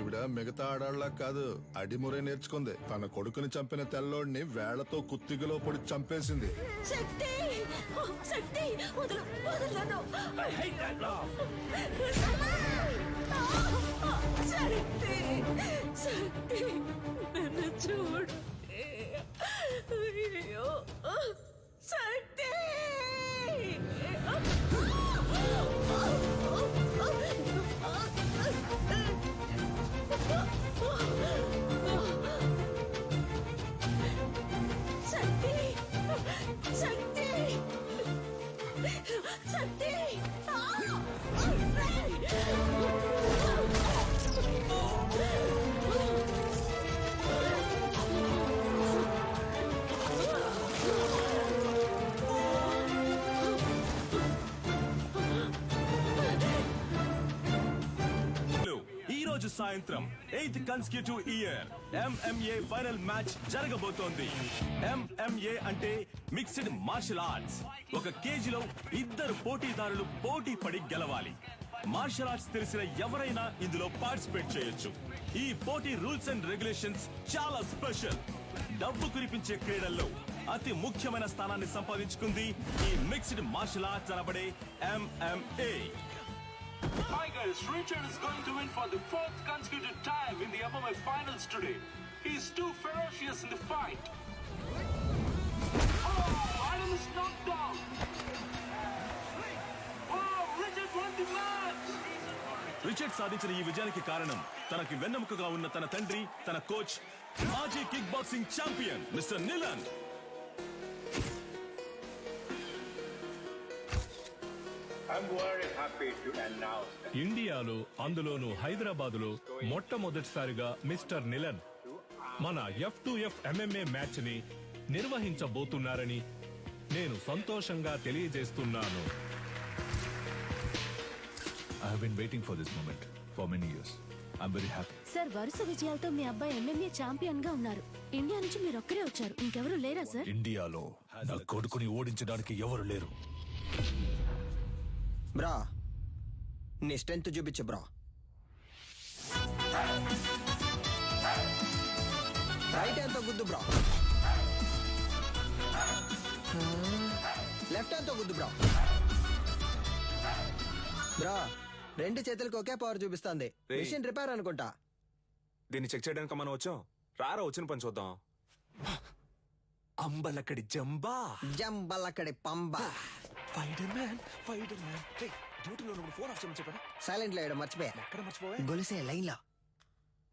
ఈవిడ మిగతా ఆడాళ్ళ కాదు అడిమురే నేర్చుకుంది. తన కొడుకుని చంపిన తెల్లోడిని వేళ్ళతో కుత్తిగలో పొడి చంపేసింది. శక్తి! ఓ, శక్తి! వదలు వదలను I hate that laugh. శక్తి! శక్తి! నన్ను చూడు. అయ్యో. రోజు సాయంత్రం eighth consecutive year MMA final match జరగబోతోంది. ఎంఎంఏ అంటే మిక్స్డ్ మార్షల్ ఆర్ట్స్ ఒక కేజీలో ఇద్దరు పోటీదారులు పోటీ పడి గెలవాలి. మార్షల్ ఆర్ట్స్ తెలిసిన ఎవరైనా ఇందులో పార్టిసిపేట్ చేయొచ్చు. ఈ పోటీ రూల్స్ అండ్ రెగ్యులేషన్స్ చాలా స్పెషల్ డబ్బు కురిపించే క్రీడల్లో అతి ముఖ్యమైన స్థానాన్ని సంపాదించుకుంది ఈ మిక్స్డ్ మార్షల్ ఆర్ట్స్ అనబడే MMA Tigers, Richard is going to win for the fourth consecutive time in the MMA finals today. He's too ferocious in the fight. Oh, Adam is knocked down. Oh, Richard won the match. Richard సాధించిన ఈ విజయానికి కారణం తనకి వెన్నెముకగా ఉన్న తన తండ్రి తన coach మాజీ కిక్ బాక్సింగ్ ఛాంపియన్ మిస్టర్ నిలన్ ఇండియాలో అందులోనూ హైదరాబాదులో మొట్టమొదటిసారిగా మిస్టర్ నిలన్ మన ఎఫ్ టు ఎఫ్ ఎంఎంఏ మ్యాచ్ని నిర్వహించబోతున్నారని నేను సంతోషంగా తెలియజేస్తున్నాను. I have been waiting for this moment for many years. I'm very happy. Sir వరుస విజయాలతో మీ అబ్బాయి ఎంఎంఏ ఛాంపియన్గా ఉన్నారు. ఇండియా నుంచి మీరు ఒక్కరే వచ్చారు. ఇంకెవరు లేరా సార్? ఇండియాలో నా కొడుకుని ఓడించడానికి ఎవరు లేరు. బ్రా నీ స్ట్రెంత్ చూపించు బ్రా. రైట్ హ్యాండ్తో గుద్దు బ్రా. లెఫ్ట్ హ్యాండ్తో గుద్దు బ్రా. బ్రా రెండు చేతులకు ఒకే పవర్ చూపిస్తుంది. రేయ్. మిషన్ రిపేర్ అనుకుంటా. దీన్ని చెక్ చేయడానికి మనం వచ్చాం. రారా వచ్చిన పని చూద్దాం. అంబలక్కడి జంబా జంబలక్కడి పంబ. ఫైడర్ మ్యాన్ ఫైడర్ మ్యాన్ డ్యూటీలో ఉన్నప్పుడు ఫోన్ ఆఫ్ చేయమని చెప్పారా సైలెంట్లో వేయడం మర్చిపోయా. ఎక్కడ మర్చిపోవా? గొలుసే లైన్లో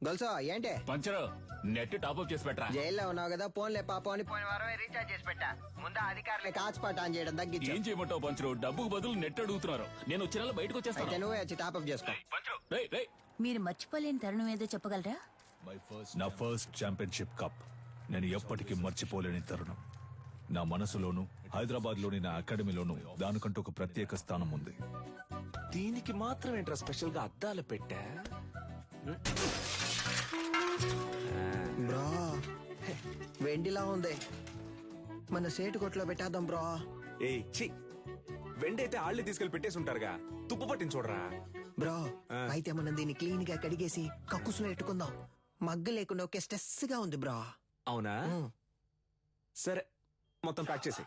గొలుసో ఏంటి? పంచరు నెట్ చేసి పెట్టరా. జైల్లో ఉన్నావు కదా ఫోన్లే పాపం అని పోయిన వారమే రీఛార్జ్ చేసి పెట్టా. ముందు అధికారులే కాచిపాట ఆన్ చేయడం తగ్గించు. ఏం చేయమంటావు పంచరు? డబ్బుకు బదులు నెట్ అడుగుతున్నారు. నేను వచ్చే నెల బయటకు అయితే వచ్చేస్తాను నువ్వే వచ్చి టాప్అప్ చేసుకో. రేయ్, రేయ్. మీరు మర్చిపోలేని తరుణం ఏదో చెప్పగలరా? మై ఫస్ట్ నా ఫస్ట్ ఛాంపియన్షిప్ కప్ నేను ఎప్పటికీ మర్చిపోలేని తరుణం. నా మనసులోను హైదరాబాద్లోని నా అకాడమీలోను దానికంటూ ఒక ప్రత్యేక స్థానం ఉంది. దీనికి మాత్రం ఏంట్రా స్పెషల్గా అద్దాలు పెట్టా? బ్రో. వెండిలా ఉంది. మన సేటు కొట్లో పెట్టేద్దాం బ్రో. ఏ చి వెండైతే ఆళ్ళే తీసుకెళ్ళి పెట్టేసి ఉంటారుగా తుప్పు పట్టించి చూడరా. బ్రో. అయితే మనం దీన్ని క్లీన్గా కడిగేసి కక్కుసులో పెట్టుకుందాం మగ్గ లేకుండా ఒకే స్ట్రెస్గా ఉంది బ్రో. అవునా? సరే మొత్తం ప్యాక్ చేసి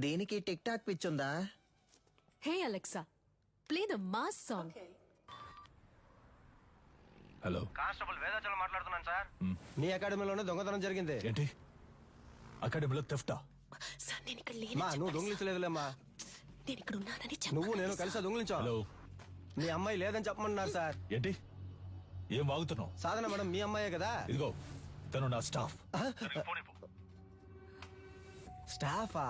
దీనికి టిక్ టాక్ పిచ్ ఉందా? Hey Alexa. Play the mass song. Hello. Constable Vedachalam మాట్లాడుతున్నాను సార్. నీ అకాడమీలోనే దొంగతనం జరిగింది. ఏంటి? అకాడమీలో తెఫ్టా? సార్ నేను ఇక్కడ మా లేను నువ్వు దొంగిలించలేదులేమ్మా. నేను ఇక్కడ ఉన్నానని నువ్వు నేను కలిసి దొంగిలించా. హలో. మీ అమ్మాయి లేదని చెప్పమన్నారు సార్. ఏంటి? ఏం వాగుతున్నావు? సాధన మేడం మీ అమ్మాయే కదా? ఇదిగో తను నా స్టాఫ్. స్టాఫా?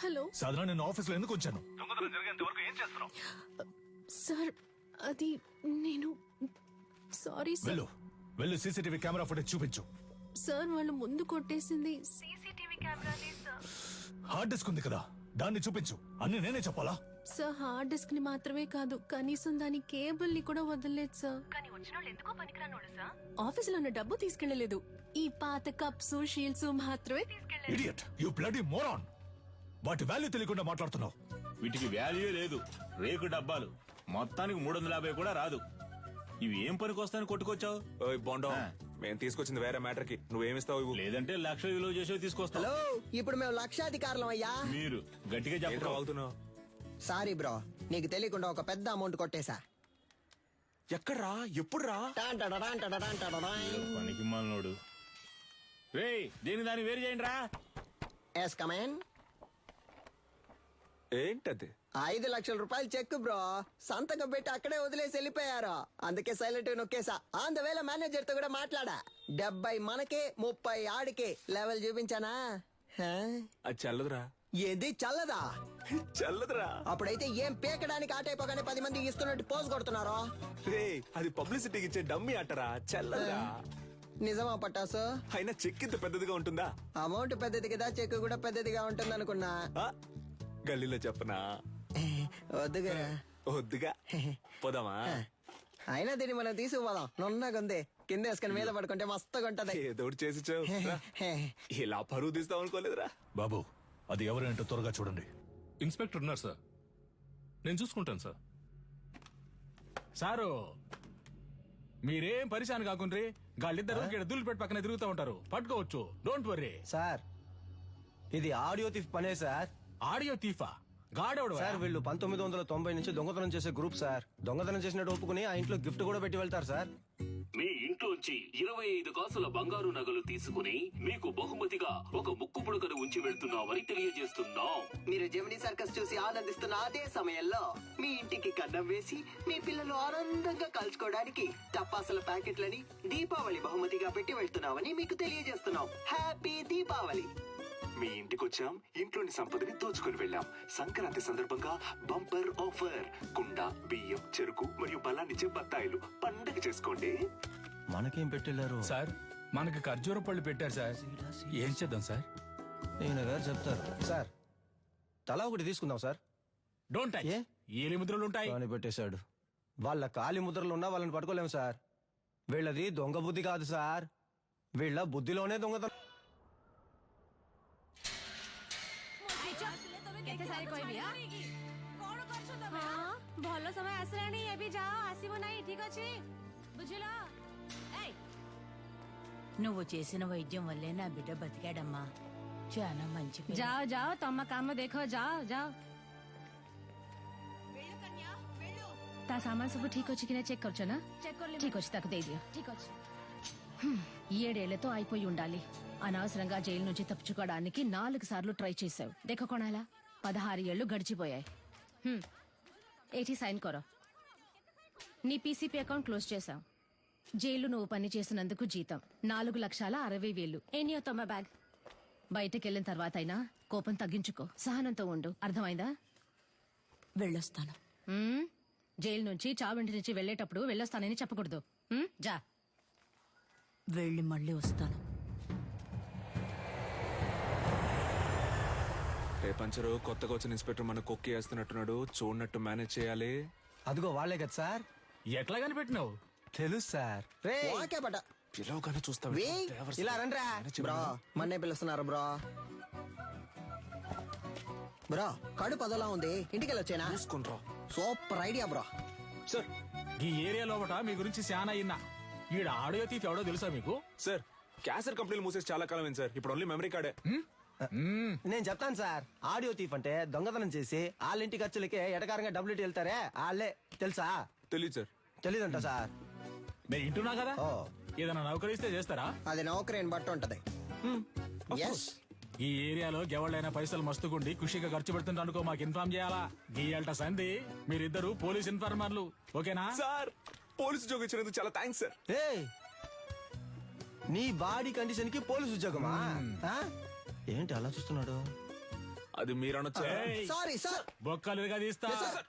హలో. సాధారణ నేను ఆఫీస్లో ఎందుకు వచ్చాను? సార్ అది నేను సారీ సార్. వెళ్ళు. వెళ్ళు సీసీటీవీ కెమెరా ఫుటేజ్ చూపించు. సార్ వాళ్ళు ముందు కొట్టేసింది. హార్డ్ డిస్క్ ఉంది కదా. దాన్ని చూపించు. అన్ని నేనే చెప్పాలా? సార్ హార్డ్ డిస్క్ని మాత్రమే కాదు కనీసం దాని కేబుల్ని కూడా వదలలేదు సార్ ఆఫీస్లో ఉన్న డబ్బు తీసుకెళ్ళలేదు ఈ పాత కప్స్ షీల్డ్స్ మాత్రమే తీసుకెళ్ళలేదు ఇడియట్ యు బ్లడీ మోరాన్ వాటి వాల్యూ తెలియకుండా మాట్లాడుతున్నావు. వీటికి వాల్యూ లేదు. రేకు డబ్బాలు. మొత్తానికి మూడు వందల యాభై కూడా రాదు. ఇవి ఏం పనికి వస్తాయని కొట్టుకొచ్చావు? ఓయ్ బోండం. మేము తీసుకొచ్చింది వేరే మ్యాటర్కి నువ్వేమిస్తావు ఇవ్వు? లేదంటే లక్ష విలువ చేసే తీసుకొస్తావు. హలో ఇప్పుడు మేము లక్షాధికారులం అయ్యా. మీరు గట్టిగా ఏంట్రా చెప్పరు వాగుతున్నావు సారీ బ్రో నీకు తెలియకుండా ఒక పెద్ద అమౌంట్ కొట్టేశా. ఎక్కడ్రా? ఎప్పుడురా. పనికి మాలనోడు. రే దీని దాన్ని వేరు చేయండి రా ఎస్ కమేన్ ఏంటది? ఐదు లక్షల రూపాయలు చెక్ బ్రో సంతకం పెట్టి అక్కడే వదిలేసి వెళ్ళిపోయారు. అందుకే సైలెంట్ నొక్కేసా ఆన్ ద వేళ మేనేజర్తో కూడా మాట్లాడా. డెబ్బై మనకే ముప్పై ఆడికే. లెవెల్ చూపించానా? హా? అది చల్లదురా. ఏది చల్లదా? చల్లదురా. అప్పుడైతే ఏం పీకడానికి ఆటైపోగానే పది మంది ఇస్తున్నట్టు పోజ్ కొడుతున్నారో? రే అది పబ్లిసిటీకి ఇచ్చే డమ్మి అట్టరా చల్లదురా. నిజమా పట్టాసు అయినా చెక్ ఇంత పెద్దదిగా ఉంటుందా? అమౌంట్ పెద్దది కదా చెక్ కూడా పెద్దదిగా ఉంటుంది అనుకున్నా? గల్లీలో చెప్పనా? వద్దుగా. వద్దుగా. పోదామా? అయినా దీన్ని మనం తీసుకుపోదాం. నున్నగా ఉంది. కింద వేసుకుని మీద పడుకుంటే మస్తుగా ఉంటది ఏదో చేసి. ఇలా పరువు తీస్తాం అనుకోలేదురా బాబు అది ఎవరేంటో త్వరగా చూడండి. ఇన్స్పెక్టర్ ఉన్నారు సార్. నేను చూసుకుంటాను సార్. సారు మీరేం పరిశాన్ కాకుండ్రి? గాళ్ళిద్దరు ఇక్కడ దూలిపెట్టి పక్కన తిరుగుతూ ఉంటారు. పట్టుకోవచ్చు. డోంట్ వర్రీ సార్ ఇది ఆడియో తీఫ్ పనే సార్. ఆడియో తీఫా గాడెవడు సార్ వీళ్ళు పంతొమ్మిది వందల తొంభై నుంచి దొంగతనం చేసే గ్రూప్ సార్. దొంగతనం చేసినట్టు ఒప్పుకుని ఆ ఇంట్లో గిఫ్ట్ కూడా పెట్టి వెళ్తారు సార్. మీ ఇంట్లోంచి ఇరవై ఐదు కాసుల బంగారు నగలు తీసుకుని మీకు బహుమతిగా ఒక ముక్కు పుడకను ఉంచి వెళ్తున్నామని తెలియజేస్తున్నాం. మీరు జమినీ సర్కస్ చూసి ఆనందిస్తున్న అదే సమయంలో మీ ఇంటికి కన్నం వేసి మీ పిల్లలు ఆనందంగా కలుసుకోవడానికి టపాసుల ప్యాకెట్లని దీపావళి బహుమతిగా పెట్టి వెళ్తున్నామని మీకు తెలియజేస్తున్నాం. హ్యాపీ దీపావళి! మీ ఇంటికి వచ్చాం ఇంట్లోని సంపదని దోచుకుని వెళ్ళాం. సంక్రాంతి సందర్భంగా బంపర్ ఆఫర్. కుండ బియ్యం చెరుకు మరియు బలాన్నిచ్చే బత్తాయిలు. పండగ చేసుకోండి. మనకేం పెట్టెళ్ళారు? సార్ మనకి ఖర్జూర పళ్ళు పెట్టారు సార్. ఏం చేద్దాం సార్? ఈయన గారు చెప్తారు. సార్ తలా ఒకటి తీసుకుందాం సార్. డోంట్ టచ్ ఏ? ఏలి ముద్రలు ఉంటాయి అని పెట్టేశాడు. వాళ్ళ కాలి ముద్రలు ఉన్నా వాళ్ళని పట్టుకోలేము సార్. వీళ్ళది దొంగ బుద్ధి కాదు సార్. వీళ్ళ బుద్ధిలోనే దొంగతనం. ଭଲ ସମୟ ଆସିଲାଣି ଏବେ ଯାଅ ଆସିବ ନାହିଁ ଠିକ ଅଛି ବୁଝିଲ నువ్వు చేసిన వైద్యం వల్లే నా బిడ్డ బతికాడమ్మా చాలా మంచి పిల్ల. ଯାଅ ଯାଅ ତମ କାମ ଦେଖ ଯାଅ ଯାଅ ତା ସାମାନ ସବୁ ଠିକ ଅଛି କି ନା చెక్ କରୁଛ ନା ଠିକ ଅଛି ତାକୁ ଦେଇଦିଅ ଠିକ ଅଛି ఏడేళ్లతో అయిపోయి ఉండాలి అనవసరంగా జైలు నుంచి తప్పించుకోవడానికి నాలుగు సార్లు ట్రై చేశావు దేఖ కొనాలా పదహారు ఏళ్ళు గడిచిపోయాయి. హ్మ్. ఏటి సైన్ కొరో. నీ పీసీపీ అకౌంట్ క్లోజ్ చేశాం. జైలు నువ్వు పని చేసినందుకు జీతం. నాలుగు లక్షల అరవై వేలు. ఎనియో తొమ్మ బ్యాగ్? బయటకు వెళ్ళిన తర్వాత అయినా కోపం తగ్గించుకో. సహనంతో ఉండు. అర్థమైందా? వెళ్ళొస్తాను? జైలు నుంచి చావింటి నుంచి వెళ్ళేటప్పుడు వెళ్ళొస్తానని చెప్పకూడదు? జా. వెళ్ళి మళ్ళీ వస్తాను. రే పంచరు కొత్తగా వచ్చిన ఇన్స్పెక్టర్ మన కొక్కి వేస్తున్నట్టున్నాడు. చూడనట్టు మేనేజ్ చేయాలి. అదిగో వాళ్ళే కదా సార్. ఎట్లా కనిపెట్టినావు? తెలుసు సార్. రే ఓకే బట పిలవగానే చూస్తావు. వే, ఇలా రండ్రా. బ్రో మన్నే పిలుస్తున్నారు బ్రో. బ్రో కడు పదలా ఉంది. ఇంటికి వెళ్ళొచ్చేనా చూసుకుంట్రా. Super idea bro. సార్ ఈ ఏరియా లోపట మీ గురించి శానా ఇన్నా. ఈడ ఆడియో తీఫ్ ఎవడో తెలుసా మీకు? సార్ క్యాసర్ కంపెనీలు మూసేసి చాలా కాలం సార్ ఇప్పుడు ఓన్లీ మెమరీ కార్డే నేను చెప్తాను సార్. ఆడియో తీఫ్ అంటే దొంగతనం చేసి వాళ్ళ ఇంటి ఖర్చులకే ఎటకారంగా డబ్బులు ఇట్టి వెళ్తారే? వాళ్ళే తెలుసా? తెలియదు సార్. తెలీదంట సార్. నేను ఇంటున్నా కదా? ఓ. ఏదైనా నౌకరిస్తే చేస్తారా? అది నౌకరీని బట్టి ఉంటది. ఎస్ ఈ ఏరియాలో ఎవళ్ళైనా పైసలు మస్తుకుండి ఖుషిగా ఖర్చు పెడుతుంటే అనుకో మాకు ఇన్ఫార్మ్ చేయాలా? గీయాలట సంధి మీరిద్దరు పోలీస్ ఇన్ఫార్మర్లు. ఓకేనా? సార్ పోలీసు ఉద్యోగం ఇచ్చినందుకు చాలా థ్యాంక్స్ సార్. ఏయ్! నీ బాడీ కండిషన్కి పోలీస్ ఉద్యోగమా? ఆ? ఏంటి అలా చూస్తున్నాడు? అది మీరు అనొచ్చు ఏయ్, సారీ సార్. బొక్కలుగా తీస్తా.